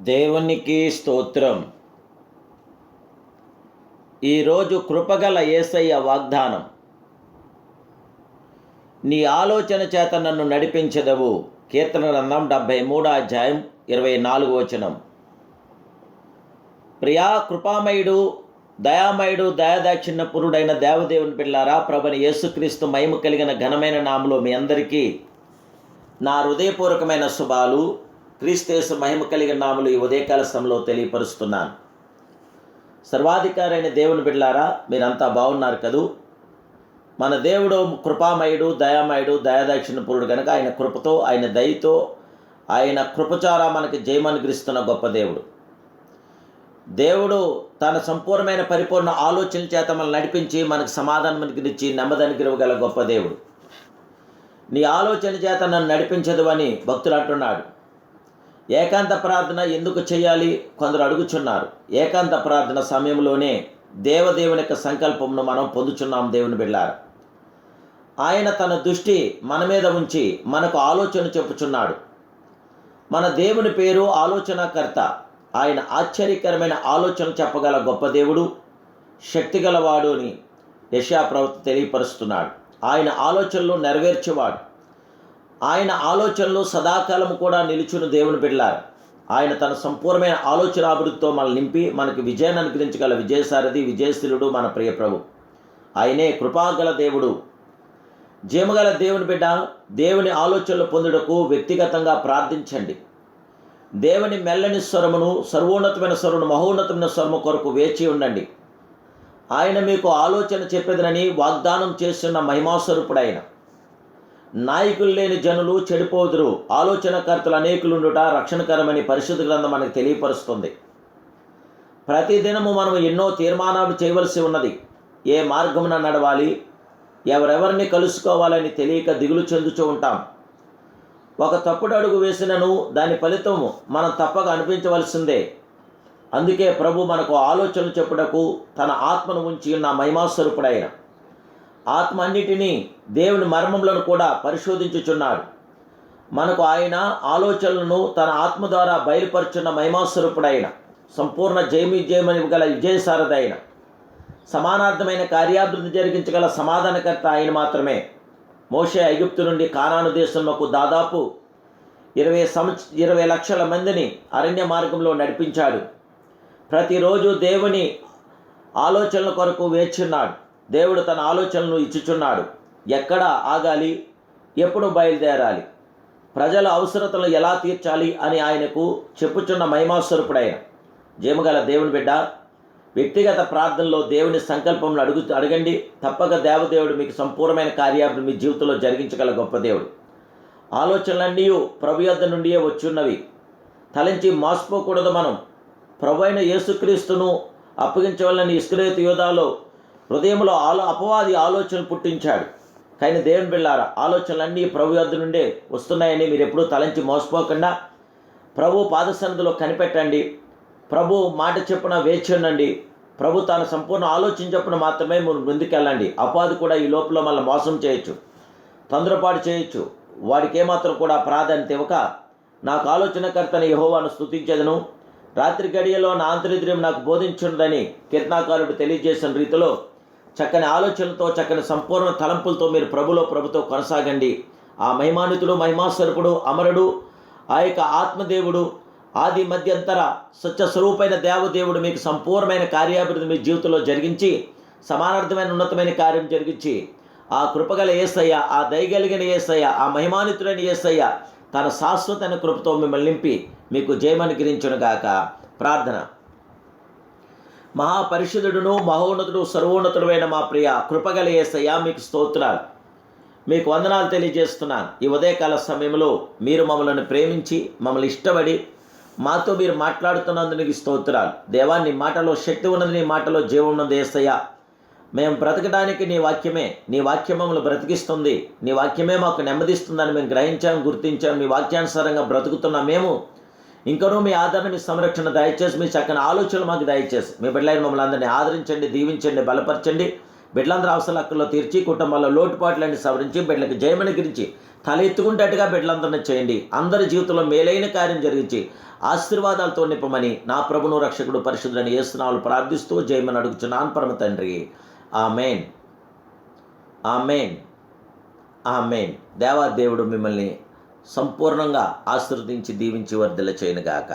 దేవునికి స్తోత్రం. ఈరోజు కృపగల యేసయ్య వాగ్దానం. నీ ఆలోచన చేత నన్ను నడిపించదవు. కీర్తన గ్రంథం డెబ్భై మూడో అధ్యాయం ఇరవై నాలుగు వచనం. ప్రియా కృపామయుడు దయామయుడు దయాదాక్షిణ్య పురుడైన దేవదేవుని పిల్లారా ప్రభుని యేసుక్రీస్తు మహిమ కలిగిన ఘనమైన నామలో మీ అందరికీ నా హృదయపూర్వకమైన శుభాలు. క్రీస్తేసు మహిమ కలిగిన నాములు ఈ ఉదయకాల సమయంలో తెలియపరుస్తున్నాను. సర్వాధికారైన దేవుని బిడ్లారా మీరంతా బాగున్నారు కదూ? మన దేవుడు కృపామయుడు దయామయుడు దయాదాక్షిణ పురుడు కనుక ఆయన కృపతో ఆయన దయతో ఆయన కృపచార మనకి జయమనుగ్రిస్తున్న గొప్ప దేవుడు. దేవుడు తన సంపూర్ణమైన పరిపూర్ణ ఆలోచన చేత మనల్ని నడిపించి మనకు సమాధానం అనుగ్రహించి నెమ్మదానికి గొప్ప దేవుడు. నీ ఆలోచన చేత నన్ను నడిపించదు అని భక్తులు అంటున్నాడు. ఏకాంత ప్రార్థన ఎందుకు చేయాలి? కొందరు అడుగుచున్నారు. ఏకాంత ప్రార్థన సమయంలోనే దేవదేవుని యొక్క సంకల్పమును మనం పొందుచున్నాం దేవుని బిళ్ళారు ఆయన తన దృష్టి మన మీద ఉంచి మనకు ఆలోచన చెప్పుచున్నాడు. మన దేవుని పేరు ఆలోచనకర్త. ఆయన ఆశ్చర్యకరమైన ఆలోచన చెప్పగల గొప్ప దేవుడు శక్తిగలవాడు అని యశాప్రవక్త తెలియపరుస్తున్నాడు. ఆయన ఆలోచనలు నెరవేర్చేవాడు. ఆయన ఆలోచనలు సదాకాలం కూడా నిలుచుని దేవుని బిడ్డారు ఆయన తన సంపూర్ణమైన ఆలోచనాభివృద్ధితో మనల్ని నింపి మనకు విజయాన్ని అనుగ్రహించగల విజయసారథి విజయశీలుడు మన ప్రియ ప్రభు. ఆయనే కృపాగల దేవుడు. జీమగల దేవుని బిడ్డ దేవుని ఆలోచనలు పొందుటకు వ్యక్తిగతంగా ప్రార్థించండి. దేవుని మెల్లని స్వరమును సర్వోన్నతమైన స్వరమును మహోన్నతమైన స్వరము కొరకు వేచి ఉండండి. ఆయన మీకు ఆలోచన చెప్పేదనని వాగ్దానం చేస్తున్న మహిమాస్వరూపుడు ఆయన నాయకులు లేని జనులు చెడిపోదురు. ఆలోచనకర్తలు అనేకులుండుట రక్షణకరమని పరిశుద్ధ గ్రంథం మనకు తెలియపరుస్తుంది. ప్రతిదినము మనం ఎన్నో తీర్మానాలు చేయవలసి ఉన్నది. ఏ మార్గమున నడవాలి? ఎవరెవరిని కలుసుకోవాలని తెలియక దిగులు చెందుతూ ఉంటాం. ఒక తప్పుడు అడుగు వేసినను దాని ఫలితము మనం తప్పక అనిపించవలసిందే. అందుకే ప్రభు మనకు ఆలోచన చెప్పుటకు తన ఆత్మను ఉంచి ఉన్న మహిమాస్వరూపుడైన ఆత్మ అన్నిటినీ దేవుని మర్మములను కూడా పరిశోధించుచున్నాడు. మనకు ఆయన ఆలోచనలను తన ఆత్మ ద్వారా బయలుపరుచున్న మహిమాస్వరూపుడైన సంపూర్ణ జయమి జయమని గల విజయసారదైన సమానార్థమైన కార్యాభివృద్ధి జరిగించగల సమాధానకర్త ఆయన మాత్రమే. మోషే ఐగుప్తు నుండి కానాను దేశంలోకు దాదాపు ఇరవై సంవత్స ఇరవై లక్షల మందిని అరణ్య మార్గంలో నడిపించాడు. ప్రతిరోజు దేవుని ఆలోచనల కొరకు వేచున్నాడు దేవుడు తన ఆలోచనను ఇచ్చుచున్నాడు. ఎక్కడ ఆగాలి? ఎప్పుడు బయలుదేరాలి? ప్రజల అవసరతలు ఎలా తీర్చాలి అని ఆయనకు చెప్పుచున్న మహిమాస్వరూపుడైన జయమగల దేవుని బిడ్డ వ్యక్తిగత ప్రార్థనలో దేవుని సంకల్పంలో అడుగు అడగండి. తప్పక దేవదేవుడు మీకు సంపూర్ణమైన కార్యాలను మీ జీవితంలో జరిగించగల గొప్ప దేవుడు. ఆలోచనలన్నీ ప్రభు యొద్ద నుండియే వచ్చున్నవి. తలంచి మోసపోకూడదు మనం. ప్రభు అయిన యేసుక్రీస్తును అప్పగించవలని ఇస్క్రేతు యోధాలో హృదయంలో ఆలో అపవాది ఆలోచనలు పుట్టించాడు. కానీ దేవుని బిళ్ళారా ఆలోచనలన్నీ ప్రభు యొద్ద నుండే వస్తున్నాయని మీరు ఎప్పుడూ తలంచి మోసపోకుండా. ప్రభు పాదసన్నిధిలో కనిపెట్టండి. ప్రభు మాట చెప్పున వేచి ఉండండి. ప్రభు తన సంపూర్ణ ఆలోచన చెప్పున మాత్రమే మీరు ముందుకెళ్ళండి. అపాది కూడా ఈ లోపల మళ్ళీ మోసం చేయొచ్చు. తొందరపాటు చేయొచ్చు. వాడికి ఏమాత్రం కూడా ప్రాధాన్యత ఇవ్వక నాకు ఆలోచనకర్తని యహోవాను స్థుతించదను రాత్రి గడియలో నా ఆంతరిద్ర్యం నాకు బోధించున్నదని కీర్తనాకారుడు తెలియజేసిన రీతిలో చక్కని ఆలోచనలతో చక్కని సంపూర్ణ తలంపులతో మీరు ప్రభులో ప్రభుతో కొనసాగండి. ఆ మహిమానితుడు మహిమాస్వరూపుడు అమరుడు ఆ యొక్క ఆత్మదేవుడు ఆది మధ్యంతర స్వచ్ఛ స్వరూపైన దేవదేవుడు మీకు సంపూర్ణమైన కార్యాభివృద్ధి మీ జీవితంలో జరిగించి సమానార్థమైన ఉన్నతమైన కార్యం జరిగించి ఆ కృపగల ఏసయ్య ఆ దయగలిగిన ఏసయ్య ఆ మహిమానితుడైన ఏసయ్య తన శాశ్వతమైన కృపతో మిమ్మల్ని నింపి మీకు జయమనుగ్రహించునుగాక. ప్రార్థన. మహాపరిషుదుడును మహోన్నతుడు సర్వోన్నతుడైన మా ప్రియ కృపగల ఏసయ్యా మీకు స్తోత్రాలు. మీకు వందనాలు తెలియజేస్తున్నాను. ఈ ఉదయకాల సమయంలో మీరు మమ్మల్ని ప్రేమించి మమ్మల్ని ఇష్టపడి మాతో మీరు మాట్లాడుతున్నందుకు స్తోత్రాలు. దేవా నీ మాటలో శక్తి ఉన్నది నీ మాటలో జీవం ఉన్నది ఏసయ్య మేము బ్రతకడానికి నీ వాక్యమే నీ వాక్యం మమ్మల్ని బ్రతికిస్తుంది. నీ వాక్యమే మాకు నెమ్మదిస్తుందని మేము గ్రహించాం గుర్తించాం. మీ వాక్యానుసారంగా బ్రతుకుతున్న. మేము ఇంకనూ మీ ఆదరణ మీ సంరక్షణ దయచేసి మీ చక్కని ఆలోచనలు మాకు దయచేసి మీ బిడ్డలైన మమ్మల్ని అందరినీ ఆదరించండి దీవించండి బలపరచండి. బిడ్డలందరూ అవసరాల హక్కుల్లో తీర్చి కుటుంబాల్లో లోటుపాట్లన్నీ సవరించి బిడ్డలకు జయమని గురించి తల ఎత్తుకుంటట్టుగా బిడ్డలందరినీ చేయండి. అందరి జీవితంలో మేలైన కార్యం జరిగించి ఆశీర్వాదాలతో నింపమని నా ప్రభును రక్షకుడు పరిశుద్ధులను ఏసునాలు ప్రార్థిస్తూ జయమని అడుగుచున్నాను పరమ తండ్రి. ఆమెన్. ఆమెన్. ఆమెన్. దేవాదేవుడు మిమ్మల్ని సంపూర్ణంగా ఆశీర్వదించి దీవించి వర్ధల చేయనుగాక